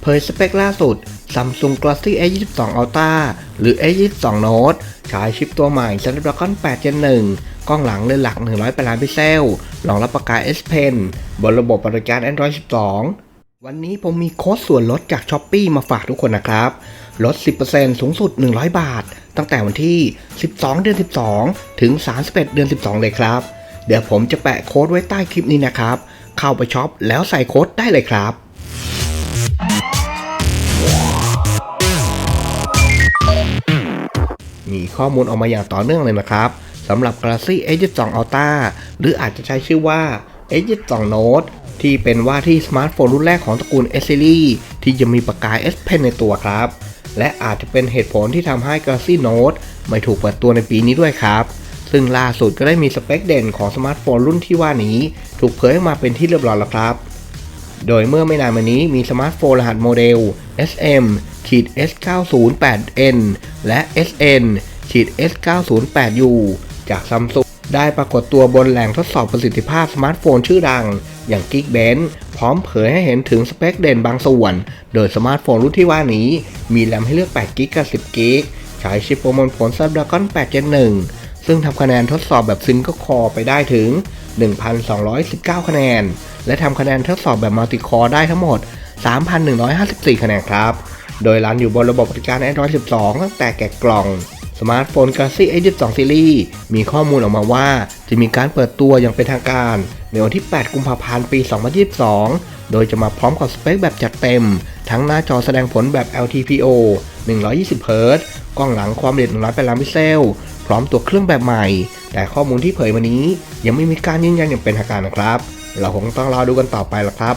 เผยสเปคล่าสุด Samsung Galaxy A22 Ultra หรือ A22 Note ใช้ชิปตัวใหม่ Snapdragon 8 Gen 1 กล้องหลังเลนหลัก 108 ล้านพิกเซลรองรับปากกา S Pen บนระบบบริการ Android 12 วันนี้ผมมีโค้ดส่วนลดจาก s h อ p e e มาฝากทุกคนนะครับ ลด 10%สูงสุด 100 บาท ตั้งแต่วันที่ 12 เดือน 12 ถึง 31 เดือน 12 เลยครับ เดี๋ยวผมจะแปะโค้ดไว้ใต้คลิปนี้นะครับ เข้าไปช็อปแล้วใส่โค้ดได้เลยครับ มีข้อมูลออกมาอย่างต่อเนื่องเลยนะครับสำหรับ Galaxy S22 Ultra หรืออาจจะใช้ชื่อว่า S22 Note ที่เป็นว่าที่สมาร์ทโฟนรุ่นแรกของตระกูล S Series ที่จะมีปากกา S Pen ในตัวครับ และอาจจะเป็นเหตุผลที่ทำให้ Galaxy Note ไม่ถูกเปิดตัวในปีนี้ด้วยครับ ซึ่งล่าสุดก็ได้มีสเปคเด่นของสมาร์ทโฟนรุ่นที่ว่านี้ ถูกเผยออกมาเป็นที่เรียบร้อยแล้วครับ โดยเมื่อไม่นานมานี้มีสมาร์ทโฟนรหัสโมเดล SM ขีด S908N และ SN ขีด S908U จากซัมซุงได้ปรากฏตัวบนแหล่งทดสอบประสิทธิภาพสมาร์ทโฟนชื่อดัง อย่าง Geekbench พร้อมเผยให้เห็นถึงสเปคเด่นบางส่วน โดยสมาร์ทโฟนรุ่นที่ว่านี้ มีแรมให้เลือก8 g b กับ10 g b ใช้ชิปประมวลผล Snapdragon 8 Gen 1ซึ่งทำคะแนนทดสอบแบบซิงเกิลคอร์ไปได้ถึง 1,219 คะแนน และทำคะแนนทดสอบแบบมัลติคอร์ได้ทั้งหมด 3,154 คะแนนครับ โดยรันอยู่บนระบบบริการ Android 12 ตั้งแต่แกะกล่อง สมาร์ทโฟน Galaxy S22 Series มีข้อมูลออกมาว่า จะมีการเปิดตัวอย่างเป็นทางการ ในวันที่ 8 กุมภาพันธ์ ปี 2022 โดยจะมาพร้อมกับสเปคแบบจัดเต็ม ทั้งหน้าจอแสดงผลแบบ LTPO 120 Hz กล้องหลังความละเอียด108ล้านพิกเซล พร้อมตัวเครื่องแบบใหม่ แต่ข้อมูลที่เผยมานี้ยังไม่มีการยืนยันอย่างเป็นทางการนะครับ เราคงต้องรอดูกันต่อไปละครับ